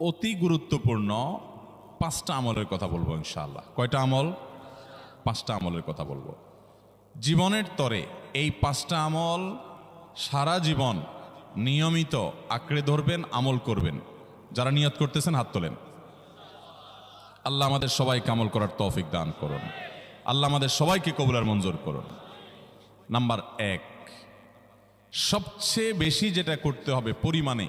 অতি গুরুত্বপূর্ণ পাঁচটা আমলের কথা বলব ইনশাআল্লাহ। কয়টা আমল? পাঁচটা আমলের কথা বলব। জীবনের তরে এই পাঁচটা আমল সারা জীবন নিয়মিত আঁকড়ে ধরবেন, আমল করবেন। যারা নিয়ত করতেছেন, হাত তোলেন। আল্লাহ আমাদের সবাইকে আমল করার তৌফিক দান করুন। আল্লাহ আমাদের সবাইকে কবুলার মঞ্জুর করুন। নাম্বার এক, সবচেয়ে বেশি যেটা করতে হবে পরিমাণে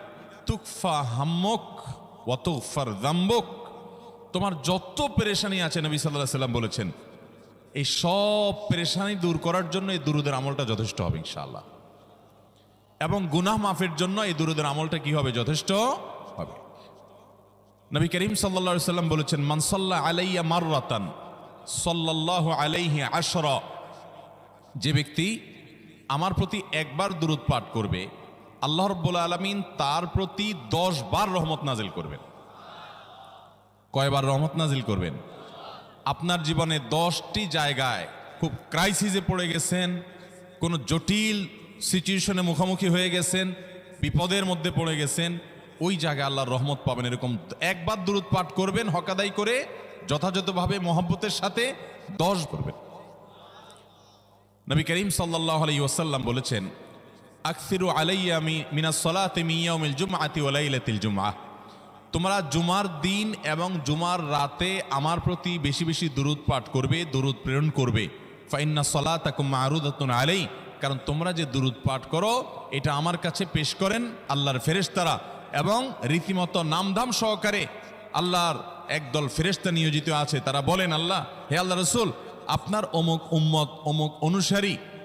তুকফা হাম্মক দাম্বক। তোমার যত পেরেশানি আছে, নবী সাল্লাহ সাল্লাম বলেছেন, এই সব পেরেশানি দূর করার জন্য এই দুরুদের আমলটা যথেষ্ট হবে, ইনশাআল্লাহ। এবং গুনাহ মাফের জন্য এই দুরুদের আমলটা কি হবে? যথেষ্ট হবে। নবী করিম সাল্লা সাল্লাম বলেছেন মানসাল্লাহ আলাইয়া মাররাতান, সাল্লাল্লাহু আলাইহি আশরা। যে ব্যক্তি আমার প্রতি একবার দূরত পাঠ করবে আল্লাহ রব্বুল আলমিন তার প্রতি দশ বার রহমত নাজিল করবেন। কয়বার রহমত নাজিল করবেন? আপনার জীবনে দশটি জায়গায় খুব ক্রাইসিসে পড়ে গেছেন, কোনো জটিল সিচুয়েশনে মুখোমুখি হয়ে গেছেন, বিপদের মধ্যে পড়ে গেছেন, ওই জায়গায় আল্লাহর রহমত পাবেন এরকম একবার দূরত পাঠ করবেন, হকাদাই করে যথাযথভাবে মহব্বতের সাথে দশ করবেন। নবী করিম সাল্লাহ আলাই ওসাল্লাম বলেছেন আকসিরু আলাইয়া মিনা সলাতে মিয়াউমিল জুমআতি ওয়ালাইলাতিল জুমআ। তোমরা জুমার দিন এবং জুমার রাতে আমার প্রতি বেশি বেশি দুরুদ পাঠ করবে, দুরুদ প্রেরণ করবে। ফাইন্না সলাতাকুম মারুদাতুন আলাই কারণ তোমরা যে দুরুদ পাঠ করো, এটা আমার কাছে পেশ করেন আল্লাহর ফেরেশতারা এবং রীতিমতো নামধাম সহকারে আল্লাহর একদল ফেরেশতা নিয়োজিত আছে। তারা বলেন, আল্লাহ, হে আল্লাহ রসুল, আপনার অমুক উম্মত অমুক অনুসারী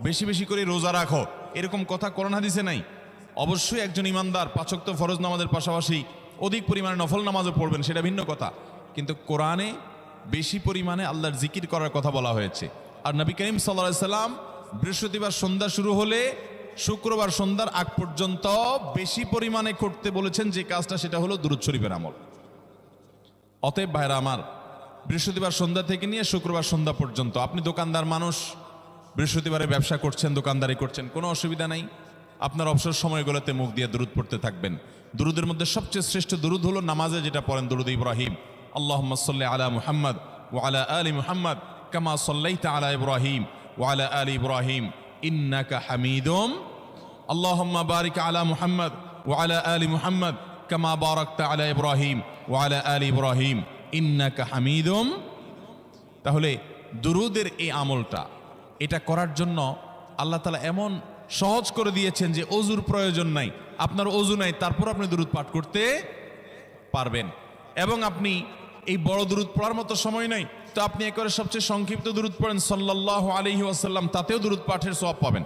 বেশি বেশি করে রোজা রাখো। এরকম কথা কোরআন হাদিসে নাই। অবশ্যই একজন ইমানদার পাচক্ত ফরজ নামাজের পাশাপাশি অধিক পরিমাণে নফল নামাজও পড়বেন, সেটা ভিন্ন কথা। কিন্তু কোরআনে বেশি পরিমাণে আল্লাহর জিকির করার কথা বলা হয়েছে। আর নবী করিম সাল্লা সাল্লাম বৃহস্পতিবার সন্ধ্যা শুরু হলে শুক্রবার সন্ধ্যার আগ পর্যন্ত বেশি পরিমাণে করতে বলেছেন, যে কাজটা সেটা হলো দুরুদ শরীফের আমল। অতএব ভাইরা আমার, বৃহস্পতিবার সন্ধ্যা থেকে নিয়ে শুক্রবার সন্ধ্যা পর্যন্ত আপনি দোকানদার মানুষ বৃহস্পতিবারে ব্যবসা করছেন, দোকানদারি করছেন, কোনো অসুবিধা নাই। আপনার অবসর সময়গুলোতে মুখ দিয়ে দুরুদ পড়তে থাকবেন। দুরুদের মধ্যে সবচেয়ে শ্রেষ্ঠ দুরুদ হলো নামাজে যেটা পড়েন দুরুদ ইব্রাহিম। আল্লাহ সাল্লি আলা মুহাম্মদ ও আলা আলী মুহাম্মদ কামা সাল্লাইতা আলা ইব্রাহিম ও আলা আলী ইব্রাহিম। ইন্নাকা হামিদুম। আল্লাহুম্মা বারিক আলা মুহাম্মদ ও আলা আলী মুহাম্মদ কামা বারাকতা আলা ইব্রাহিম ও আলা আলী ইব্রাহিম। ইন্নাকা হামিদুম। তাহলে দুরুদের এই আমলটা এটা করার জন্য আল্লাহ তালা এমন সহজ করে দিয়েছেন যে অজুর প্রয়োজন নাই। আপনার অজু নাই, তারপর আপনি দুরুদ পাঠ করতে পারবেন। এবং আপনি এই বড় দুরুদ পড়ার মতো সময় নাই, তো আপনি একবারে সবচেয়ে সংক্ষিপ্ত দুরুদ পড়েন সাল্লাহ আলহি আসাল্লাম তাতেও দুরুদ পাঠের সব পাবেন।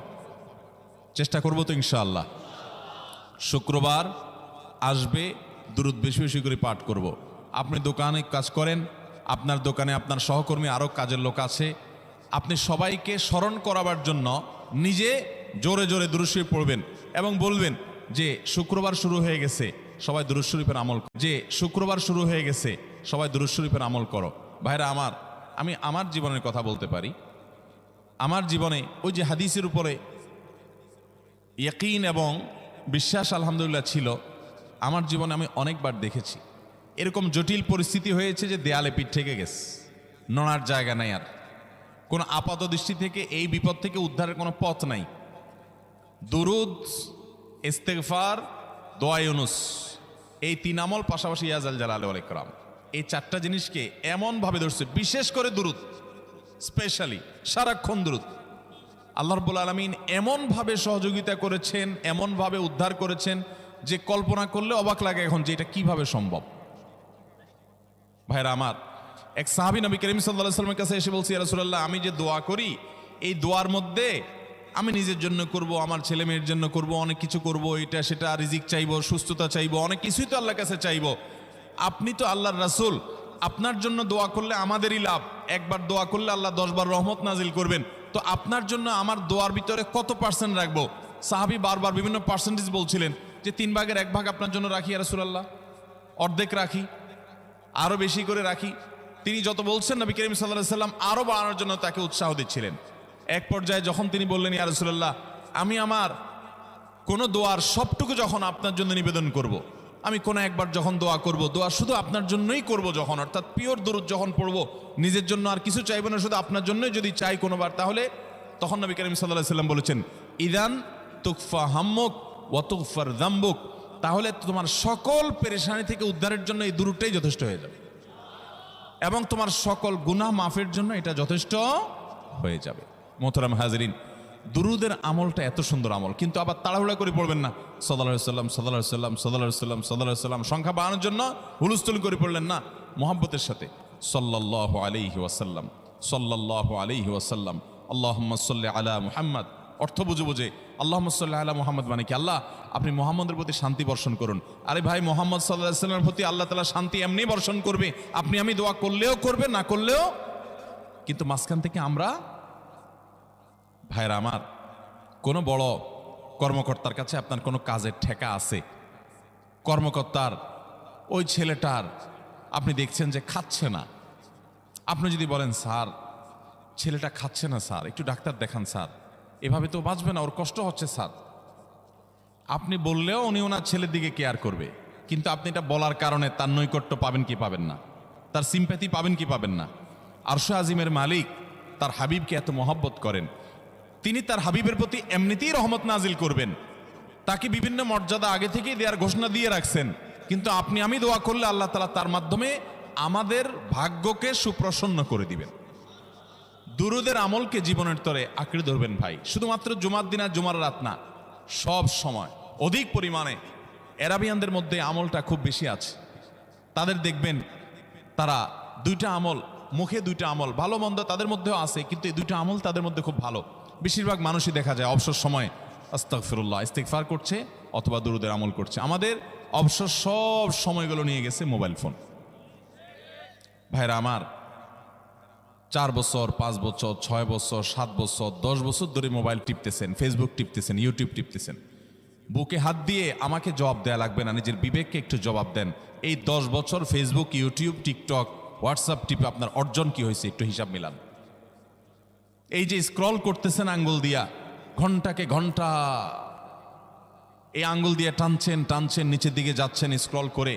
চেষ্টা করব তো ইনশাআল্লাহ। শুক্রবার আসবে, দুরুদ বেশি বেশি করে পাঠ করব। আপনি দোকানে কাজ করেন, আপনার দোকানে আপনার সহকর্মী আরও কাজের লোক আছে আপনি সবাইকে স্মরণ করাবার জন্য নিজে জোরে জোরে দুরুশরীফ পড়বেন এবং বলবেন যে, শুক্রবার শুরু হয়ে গেছে, সবাই দুরুশরীফের আমল যে, শুক্রবার শুরু হয়ে গেছে, সবাই দুরুশরীফের আমল করো। ভাইরা, আমার, আমি আমার জীবনের কথা বলতে পারি। আমার জীবনে ওই যে হাদিসের উপরে ইয়কিন এবং বিশ্বাস আলহামদুলিল্লাহ ছিল, আমার জীবনে আমি অনেকবার দেখেছি। এরকম জটিল পরিস্থিতি হয়েছে যে দেয়ালে পিঠ থেকে গেছে। নড়ার জায়গা নাই আর। কোনো আপাত দৃষ্টি থেকে এই বিপদ থেকে উদ্ধারের কোনো পথ নাই। দুরুদ, ইস্তেগফার দোয়ায়ুনুস এই তিন আমল পাশাপাশি ইয়াজাল জালাল আলাইকরাম এই চারটা জিনিসকে এমনভাবে ধরছে, বিশেষ করে দুরুদ, স্পেশালি সারাক্ষণ দুরুদ। আল্লাহ রব্বুল আলমিন এমনভাবে সহযোগিতা করেছেন, এমনভাবে উদ্ধার করেছেন যে কল্পনা করলে অবাক লাগে এখন যে এটা কীভাবে সম্ভব। ভাইরা আমার এক সাহাবি নবী করিম সাল্লাহ সাল্লামের কাছে এসে বলছি রাসুল্লাহ আমি যে দোয়া করি, এই দোয়ার মধ্যে আমি নিজের জন্য করব, আমার ছেলে মেয়ের জন্য করব, অনেক কিছু করব, এটা সেটা রিজিক চাইব, সুস্থতা চাইব, অনেক কিছুই তো আল্লাহর কাছে চাইব। আপনি তো আল্লাহর রাসূল, আপনার জন্য দোয়া করলে আমাদেরই লাভ, একবার দোয়া করলে আল্লাহ দশবার রহমত নাজিল করবেন। তো আপনার জন্য আমার দোয়ার ভিতরে কত পার্সেন্ট রাখব? সাহাবি বারবার বিভিন্ন পার্সেন্টেজ বলছিলেন যে, তিন ভাগের এক ভাগ আপনার জন্য রাখি রাসুলাল্লাহ, অর্ধেক রাখি আরও বেশি করে রাখি তিনি যত বলছেন, নবী করিম সাল্লাহ সাল্লাম আরও বাড়ানোর জন্য তাকে উৎসাহ দিচ্ছিলেন এক পর্যায়ে যখন তিনি বললেন, ইয়া রাসূলুল্লাহ, আমি আমার কোনো দোয়ার সবটুকু যখন আপনার জন্য নিবেদন করব। আমি কোনো একবার যখন দোয়া করব, দোয়া শুধু আপনার জন্যই করব যখন, অর্থাৎ পিওর দরুদ যখন পড়ব, নিজের জন্য আর কিছু চাইব না, শুধু আপনার জন্যই যদি চাই কোনোবার, তাহলে তখন নবী করিম সাল্লাহ সাল্লাম বলেছেন, ইদান তুকফা হাম্মুক ওয়াতুকফার দাম্বুক তাহলে তোমার সকল পেরেশানি থেকে উদ্ধারের জন্য এই দুরুটাই যথেষ্ট হয়ে যাবে এবং তোমার সকল গুনাহ মাফের জন্য এটা যথেষ্ট হয়ে যাবে। মোহতারাম হাজরিন, দুরুদের আমলটা এত সুন্দর আমল, কিন্তু আবার তাড়াহুড়া করে পড়বেন না। সদাল্লাহ সাল্লাম সদাল্লাহ সাল্লাম সদাল্লাহ সাল্লাম সাল্লাম সংখ্যা বাড়ানোর জন্য হুলস্থুল করে পড়লেন না। মোহাব্বতের সাথে। সাল্লাহ আলাইহি ওয়াসাল্লাম সাল্লাহ আলাইহি ওয়াসাল্লাম আল্লাহ সাল্লি আলা মুহাম্মদ অর্থ বুঝে বুঝে আল্লাহ সাল্লাহ আলা মোহাম্মদ মানে কি? আল্লাহ, আপনি মোহাম্মদের প্রতি শান্তি বর্ষণ করুন। আরে ভাই, মোহাম্মদ সাল্লাহ সাল্লামের প্রতি আল্লাহ তালা শান্তি এমনি বর্ষণ করবে। আপনি আমি দোয়া করলেও করবে, না করলেও? কিন্তু মাঝখান থেকে আমরা, ভাইরা আমার, কোনো বড় কর্মকর্তার কাছে আপনার কোনো কাজের ঠেকা আছে? কর্মকর্তার, ওই ছেলেটার, আপনি দেখছেন যে খাচ্ছে না। আপনি যদি বলেন, স্যার, ছেলেটা খাচ্ছে না, স্যার, একটু ডাক্তার দেখান, স্যার। এভাবে তো বাঁচবে না, ওর কষ্ট হচ্ছে স্যার। আপনি বললেও উনি ওনার ছেলের দিকে কেয়ার করবে। কিন্তু আপনি এটা বলার কারণে তার নৈকট্য পাবেন কি পাবেন না। তার সিম্প্যাথি পাবেন কি পাবেন না। আরশো আজিমের মালিক তার হাবিবকে এত মহব্বত করেন। তিনি তার হাবিবের প্রতি এমনিতেই রহমত নাজিল করবেন। তাকে বিভিন্ন মর্যাদা আগে থেকেই দেওয়ার ঘোষণা দিয়ে রাখছেন। কিন্তু আপনি আমি দোয়া করলে আল্লাহ তালা তার মাধ্যমে আমাদের ভাগ্যকে সুপ্রসন্ন করে দিবেন। দুরুদের আমলকে জীবনের তরে আঁকড়ে ধরবেন ভাই। শুধুমাত্র জুমার দিন আর জুমার রাত না, সব সময়। অধিক পরিমাণে এরাবিয়ানদের মধ্যে আমলটা খুব বেশি আছে। তাদের দেখবেন তারা দুইটা আমল, মুখে দুইটা আমল, ভালো মন্দ তাদের মধ্যেও আছে, কিন্তু এই দুইটা আমল তাদের মধ্যে খুব ভালো। বেশিরভাগ মানুষই দেখা যায় অবসর সময়ে সময় আস্তাগফিরুল্লাহ, ইস্তেগফার করছে অথবা দুরুদের আমল করছে। আমাদের অবসর সব সময়গুলো নিয়ে গেছে মোবাইল ফোন। ভাইরা আমার চার বছর, পাঁচ বছর, ছয় বছর, সাত বছর, দশ বছর ধরে মোবাইল টিপতেছেন ফেসবুক টিপতেছেন ইউটিউব টিপতেছেন। বুকে হাত দিয়ে আমাকে জবাব দেয়া লাগবে না, নিজের বিবেককে একটু জবাব দেন। এই দশ বছর ফেসবুক ইউটিউব টিকটক হোয়াটসঅ্যাপ টিপে আপনার অর্জন কি হয়েছে একটু হিসাব মিলান। এই যে স্ক্রল করতেছেন আঙ্গুল দিয়া, ঘন্টাকে ঘণ্টা, এই আঙ্গুল দিয়ে টানছেন টানছেন, নিচের দিকে যাচ্ছেন স্ক্রল করে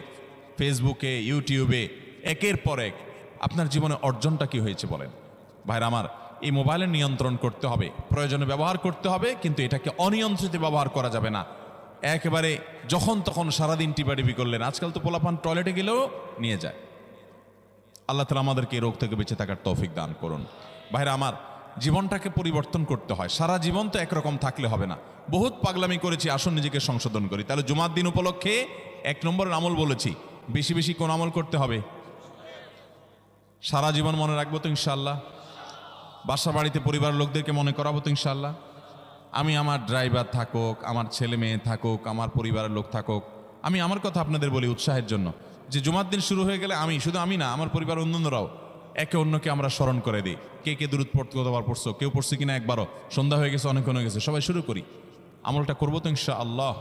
ফেসবুকে ইউটিউবে একের পর এক আপনার জীবনে অর্জনটা কি হয়েছে বলেন? ভাইরা আমার, এই মোবাইলের নিয়ন্ত্রণ করতে হবে, প্রয়োজনে ব্যবহার করতে হবে, কিন্তু এটাকে অনিয়ন্ত্রিত ব্যবহার করা যাবে না। একেবারে যখন তখন সারাদিন টিপাটিপি করলেন, আজকাল তো পোলাপান টয়লেটে গেলেও নিয়ে যায়। আল্লাহ তালা আমাদেরকে এই রোগ থেকে বেঁচে থাকার তৌফিক দান করুন। ভাইরা আমার, জীবনটাকে পরিবর্তন করতে হয়। সারা জীবন তো একরকম থাকলে হবে না। বহুত পাগলামি করেছি, আসুন নিজেকে সংশোধন করি। তাহলে জুমার দিন উপলক্ষে এক নম্বরের আমল বলেছি, বেশি বেশি কোন আমল করতে হবে? সারা জীবন মনে রাখব তো ইনশাল্লাহ বাসা বাড়িতে পরিবারের লোকদেরকে মনে করাবো তো ইনশাল্লাহ আমি আমার ড্রাইভার থাকুক, আমার ছেলে মেয়ে থাকুক, আমার পরিবারের লোক থাকুক, আমি আমার কথা আপনাদের বলি উৎসাহের জন্য। যে জুমার দিন শুরু হয়ে গেলে আমি, শুধু আমি না, আমার পরিবার অন্যান্যরাও একে অন্যকে আমরা স্মরণ করে দিই। কে কে দূরত পড়তে কতবার পড়ছো, কেউ পড়ছে কিনা একবারও, সন্ধ্যা হয়ে গেছে অনেক হয়ে গেছে, সবাই শুরু করি। আমলটা করব তো ইনশা আল্লাহ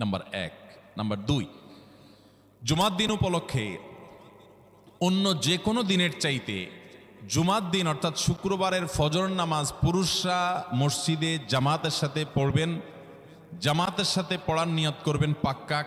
নাম্বার এক, নাম্বার দুই, জুমার দিন উপলক্ষে অন্য যে কোনো দিনের চাইতে জুমার দিন, অর্থাৎ শুক্রবারের ফজর নামাজ পুরুষরা মসজিদে জামাতের সাথে পড়বেন। জামাতের সাথে পড়ার নিয়ত করবেন পাক্কা।